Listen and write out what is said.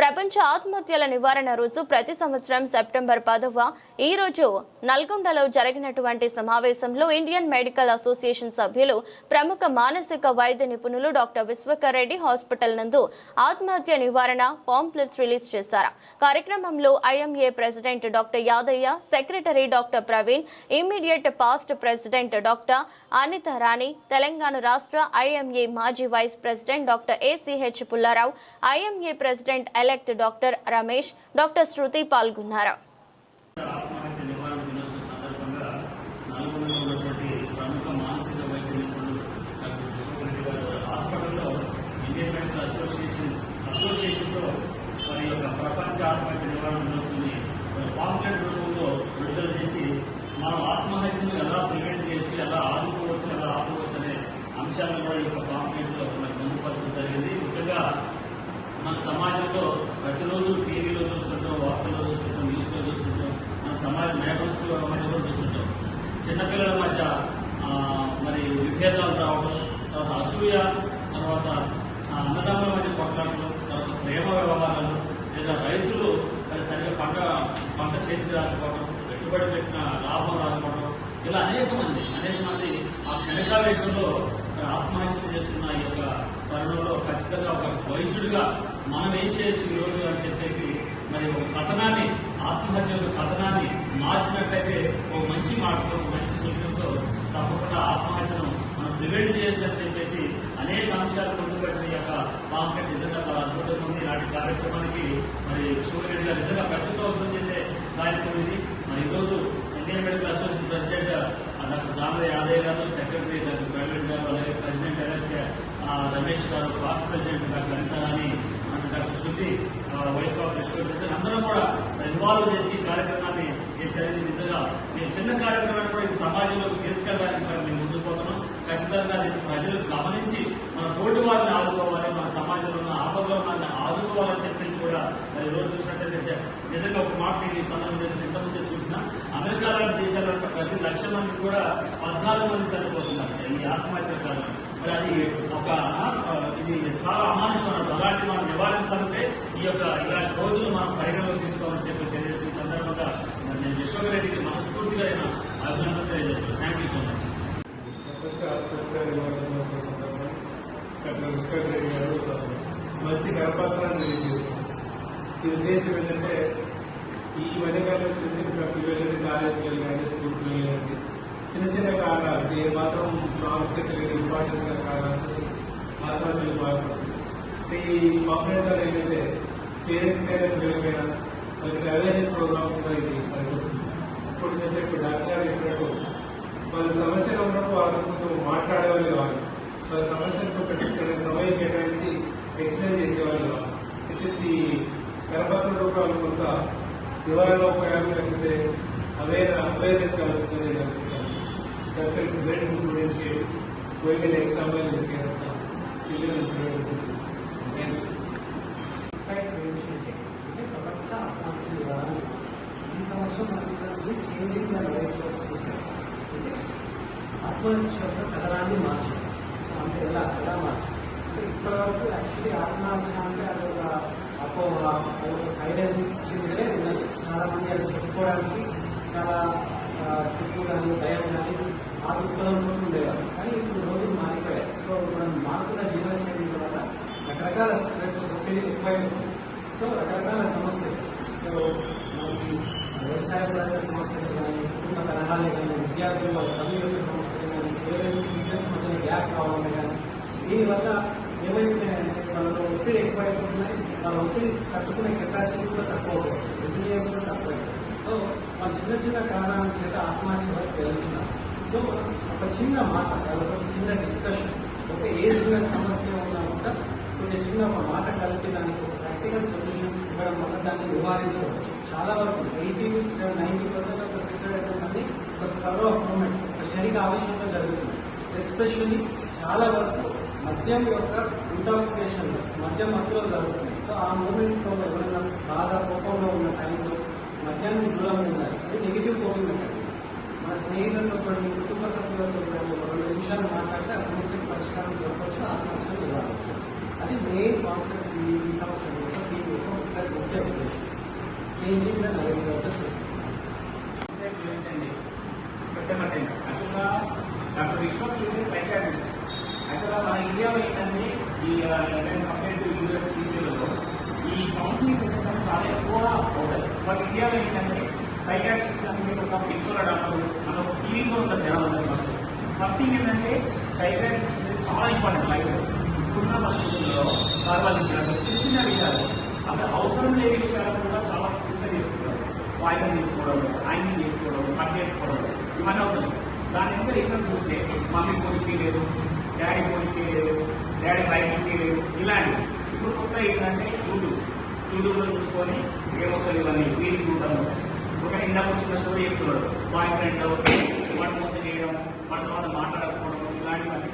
ప్రపంచ ఆత్మహత్యల నివారణ రోజు ప్రతి సంవత్సరం సెప్టెంబర్ పదవ ఈ రోజు నల్గొండలో జరిగినటువంటి సమావేశంలో ఇండియన్ మెడికల్ అసోసియేషన్ సభ్యులు ప్రముఖ మానసిక వైద్య నిపుణులు డాక్టర్ విశ్వకర్ రెడ్డి హాస్పిటల్ నందు ఆత్మహత్య నివారణ పాంప్లెట్స్ రిలీజ్ చేశారు. కార్యక్రమంలో IMA president doctor Yadayya secretary doctor Praveen immediate past president doctor Anitha Rani Telangana రాష్ట్ర ఐఎంఏ మాజీ vice president doctor ACH Pullarao IMA president L elect doctor Ramesh doctor Shruti పాల్గొన్నారు మనం ఆత్మహత్యను ఎలా ప్రివెంట్ చేయొచ్చు ఎలా ఆదుకోవచ్చు ఎలా ఆపుకోవచ్చు అనే అంశాలను కూడా ఈ యొక్క పాంప్లెట్లో మన సమాజంలో ప్రతిరోజు టీవీలో చూస్తుంటాం వార్తల్లో చూస్తుంటాం న్యూస్లో చూస్తుంటాం మన సమాజ నైబర్స్ మధ్య కూడా చూస్తుంటాం. చిన్నపిల్లల మధ్య మరి విభేదాలు రావడం తర్వాత అసూయ తర్వాత అన్నదమ్ముల మధ్య కొట్లాడటం తర్వాత ప్రేమ వ్యవహారాలు లేదా రైతులు మరి సరిగ్గా పంట పంట చేతికి రాకపోవడం పెట్టుబడి పెట్టిన లాభం రాకపోవడం ఇలా అనేక మంది అనేక మంది ఆ క్షణికావేశంలో ఆత్మహత్య చేస్తున్న ఈ యొక్క తరుణంలో వైద్యుడిగా మనం ఏం చేయొచ్చు ఈ రోజు అని చెప్పేసి మరి ఒక కథనాన్ని ఆత్మహత్య యొక్క కథనాన్ని మార్చినట్లయితే ఒక మంచి మాటతో మంచి సూచనతో తప్పకుండా ఆత్మహత్యను మనం ప్రివెంట్ చేయొచ్చు అని చెప్పేసి అనేక అంశాలు పొందుపరిచిన ఈ యొక్క పాంప్లెట్ నిజంగా చాలా అద్భుతంగా ఉంది నాటి కార్యక్రమానికి మరి సూర్యరెడ్డి గారు నిజంగా ప్రతి సంవత్సరం చేసే కార్యక్రమం ఇది మరి ఈరోజు ఇండియన్ మెడికల్ అసోసియేషన్ ప్రెసిడెంట్ ఆ, డాక్టర్ దామర యాదయ్య గారు సెక్రటరీ డాక్టర్ ప్రవీణ్ గారు అలాగే ప్రెసిడెంట్ ఎలక్ట్ ఆ, రమేష్ గారు past president doctor Anitha Rani అంటే doctor Shruti wife of restaurant అందరూ కూడా ఇన్వాల్వ్ చేసి ఈ కార్యక్రమాన్ని చేశారని నిజంగా నేను చిన్న కార్యక్రమాన్ని కూడా ఇది సమాజంలోకి తీసుకెళ్ళడానికి మరి మేము ముందుకు పోతున్నాం. ఖచ్చితంగా దీన్ని ప్రజలు గమనించి మన తోటి వారిని ఆదుకోవాలి మన సమాజంలో ఉన్న ఆపదలో ఉన్న ఆదుకోవాలని చెప్పేసి కూడా మరి రోజు చూసినట్టయితే నిజంగా ఒక మాట నేను ఈ సందర్భం చేసిన ఇంతకుముందే చూసిన. అమెరికా లాంటి దేశాల్లో ప్రతి లక్ష మంది కూడా పద్నాలుగు మంది చనిపోతున్నారు. ఈ ఆత్మహత్య కారణం. మరి అది ఒక ఇది చాలా అమానుషం. అలాంటి మనం నివారించాలంటే ఈ యొక్క ఇలాంటి రోజులు మనం పరిగణలోకి తీసుకోవాలని చెప్పి తెలియజేసి ఈ సందర్భంగా మరి నేను విశ్వకర్ రెడ్డికి మనస్ఫూర్తిగా నేను అభినందన తెలియజేస్తున్నాను థ్యాంక్ యూ సో మచ్ ప్రపంచ ఆత్మహత్య నివారణ దినోత్సవం సందర్భంగా డాక్టర్ విశ్వర్ రెడ్డి గారు ఒక మంచి కరపత్రాన్ని రిలీజ్ చేశారు ఈ ఉద్దేశం ఏంటంటే ఈ మధ్యకాలంలో చిన్న చిన్న పిల్లలు కాలేజ్ పిల్లలు కానీ స్కూల్ పిల్లలు కానీ చిన్న చిన్న కారణాలు ఇది మాత్రం ప్రాముఖ్యత లేని ఇంపార్టెన్స్ కారణాలు ఆత్మహత్యలు బాధపడుతుంది ఈ పాపులేటర్ ఏంటంటే పేరెంట్స్ కైనా పిల్లలకైనా వాళ్ళకి అవేర్నెస్ ప్రోగ్రామ్ కూడా ఇది పనికొస్తుంది. ఇప్పుడు చెప్పి ఇప్పుడు డాక్టర్ గారు చెప్పినట్టు వాళ్ళ సమస్యలు ఉన్నప్పుడు వాళ్ళతో మాట్లాడేవాళ్ళు కావాలి. వాళ్ళ సమస్యలకు పెట్టుకునే సమయం కేటాయించి ఎక్స్ప్లెయిన్ చేసేవాళ్ళు కావాలి. వచ్చేసి ఈ కరపత్ర రూపాయలు కొంత నివారణ ఉపయోగం లేకపోతే అవేర్ అవేర్నెస్ కలుగుతుంది డాక్టర్ ఇట్స్ వెరీ గుడ్ గురించి గోయింగ్ నెక్స్ట్ అమ్మాయిలు చెప్పేంత పిల్లలు థ్యాంక్ యూ సైడ్ గురించి అంటే అంటే ప్రపంచ ఆత్మహత్య నివారణ దినోత్సవం. ఈ మనకి చేంజింగ్ ద లైఫ్ ఆఫ్ అంటే ఆత్మహత్య యొక్క కథనాన్ని మార్చడం సో అంటే ఎలా ఎలా మార్చడం అంటే ఇప్పటివరకు యాక్చువల్లీ ఆత్మహత్య అంటే అది ఒక అపోహ అది ఒక సైలెన్స్ దీని మీదనే ఉన్నది చాలా మంది అది చెప్పుకోవడానికి చాలా సిగ్గు కానీ భయం కానీ ఆ దృక్పథంలో ఉండేవారు కానీ ఇప్పుడు రోజులు మారిపోయాయి సో మనం మారుతున్న జీవనశైలి వల్ల రకరకాల స్ట్రెస్ ఒత్తిడి ఎక్కువైపోతుంది సో రకరకాల సమస్యలు. సో వ్యవసాయపరమైన సమస్యలు కానీ కుటుంబ కలహాలే కానీ విద్యార్థుల్లో చదువు యొక్క సమస్యలు కానీ కేవలం టీచర్స్ మధ్యన గ్యాప్ రావడం కానీ దీనివల్ల ఏమైపోయాయంటే వాళ్ళలో ఒత్తిడి ఎక్కువైపోతున్నాయి వాళ్ళ ఒత్తిడి తట్టుకునే కెపాసిటీ కూడా తక్కువ అవుతుంది రెసిలియన్స్ కూడా తక్కువైపోతుంది సో మన చిన్న చిన్న కారణాల చేత ఆత్మహత్య వరకు వెళ్తున్నారు సో ఒక చిన్న మాట వాళ్ళతో ఒక చిన్న డిస్కషన్ ఒక ఏ చిన్న సమస్య ఉన్నా కూడా కొంచెం చిన్న ఒక మాట కలిపి దానికి ఒక ప్రాక్టికల్ సొల్యూషన్ ఇవ్వడం వల్ల దాన్ని నివారించడం చాలా వరకు eighty to ninety percent of suicide attempt ఒక స్పర్ ఆఫ్ మూమెంట్ ఒక శరీర ఆవేశంలో జరుగుతుంది. ఎస్పెషల్లీ చాలా వరకు మద్యం యొక్క ఇంటాక్సికేషన్ మద్యం మత్తులో జరుగుతుంది. సో ఆ మూమెంట్లో ఎవరైనా బాధ కోపంలో ఉన్న టైంలో మద్యానికి దూరంగా ఉండాలి. అది నెగిటివ్ కోపింగ్ ఉంటుంది మన స్నేహితులతో కానీ కుటుంబ సభ్యులతో కానీ రెండు నిమిషాలు మాట్లాడితే ఆ సమస్యకు పరిష్కారం దొరకవచ్చు ఆత్మహత్యలు నివారించవచ్చు అది మెయిన్ కాన్సెప్ట్ ఈ సంవత్సరం యొక్క దీని యొక్క ముఖ్య ముఖ్య ఉద్దేశం changing the narrative actually doctor Vishwak is a psychiatrist actually మన ఇండియాలో ఏంటంటే ఈ కంపేర్ టు యూఎస్ ఇండియాలో ఈ కౌన్సిలింగ్ సెషన్స్ అనేవి చాలా ఎక్కువ అవుతాయి బట్ ఇండియాలో ఏంటంటే సైకాట్రిస్ట్ అంటే ఒక పిక్చర్ డాక్టర్ అన్న ఒక ఫీలింగ్ ఉంటుంది జనాలు అసలు ఫస్ట్ ఫస్ట్ థింగ్ ఏంటంటే సైకాట్రిస్ట్ అనేది చాలా ఇంపార్టెంట్ లైఫ్ ఇప్పుడున్న పరిస్థితుల్లో పర్వాలేదు చిన్న చిన్న విషయాలు అసలు అవసరం లేని విషయాలు కూడా పాయిజన్ తీసుకోవడం యాంగింగ్ తీసుకోవడం కట్ చేసుకోవడం ఇవన్నీ అవుతుంది దాని ఎంత రీజన్స్ చూస్తే మమ్మీ ఫోన్ లేదు డాడీ ఫోన్ లేదు డాడీ బైక్ లేదు ఇలాంటివి. ఇప్పుడు కొత్త ఏంటంటే యూట్యూబ్స్ యూట్యూబ్లో చూసుకొని ఏమవుతుంది ఇవన్నీ? రీల్స్ చూడడం. ఒక ఇందాక వచ్చిన స్టోరీ చెప్తున్నాడు. బాయ్ ఫ్రెండ్ వాటి మోసం చేయడం వాటి తర్వాత మాట్లాడకపోవడం ఇలాంటివన్నీ